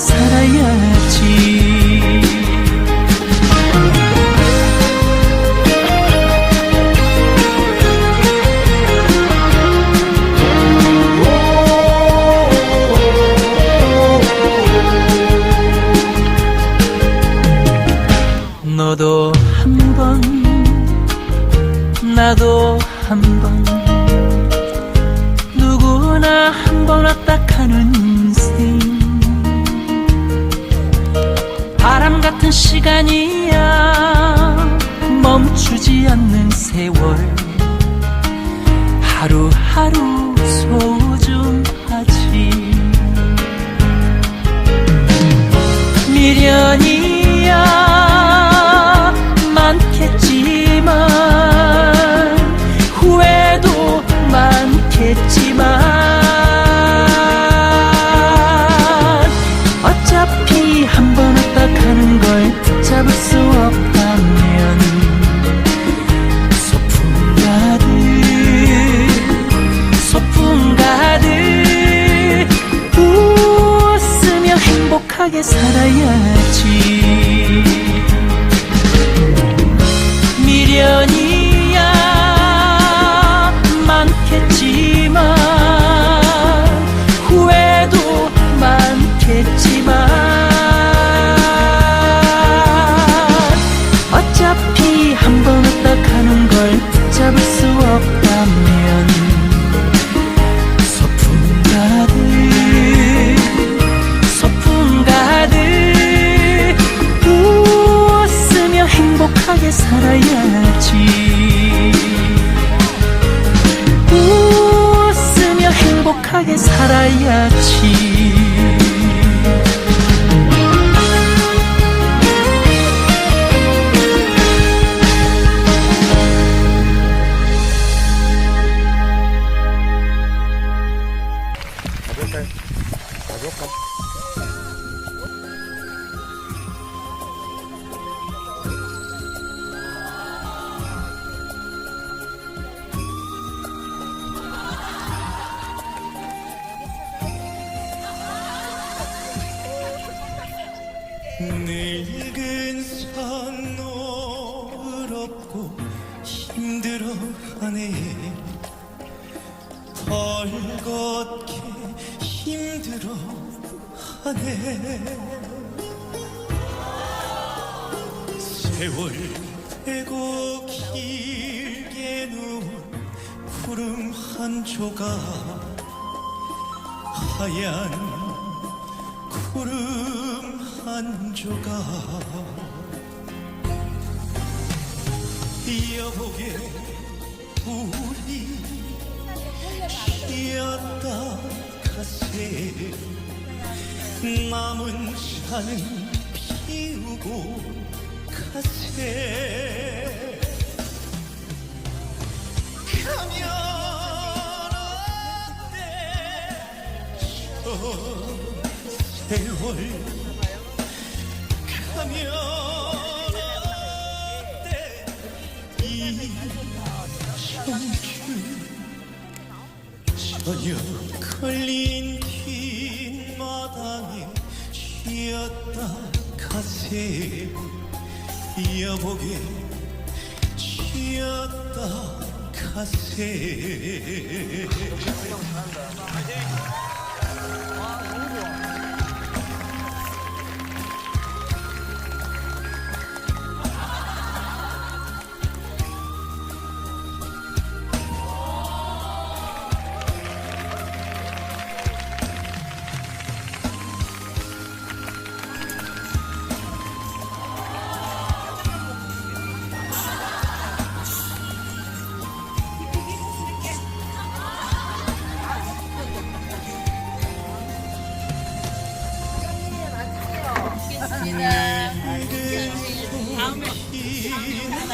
살아야지. 너도 한 번, 나도 한 번, 누구나 한 번 왔다 가는 바람 같은 시간이야, 멈추지 않는 세월. 하루하루 소중하지. 미련이야 행복하게 살아야지. 웃으며 행복하게 살아야지 늙은 산 너그럽고 힘들어하네. 헐겁게 힘들어하네. 세월 빼고 길게 누운 구름 한 조각. 하얀 구름 한 조각 여보게 우리 쉬었다 가세. 남은 산은 피우고 가세. 가면 어때? 저 세월 가면 어때 이 저녁 걸린 뒷마당에 쉬었다 가세 여보게 쉬었다 가세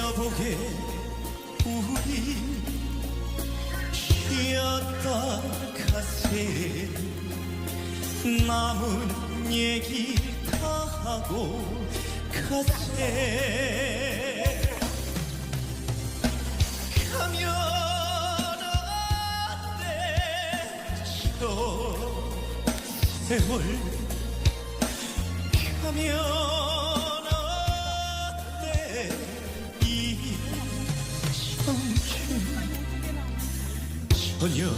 여보게 우리 쉬었다 가세 남은 얘기 다 하고 가세 가면 안돼 저 세월 가면 저녁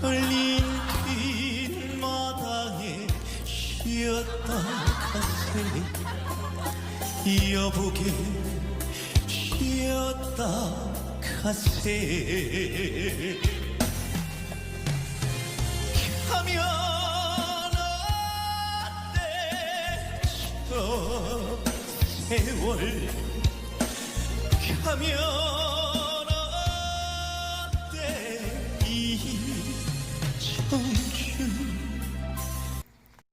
걸린 뒷마당에 쉬었다 가세. 여보게 쉬었다 가세. 가면 안돼 저 세월 가면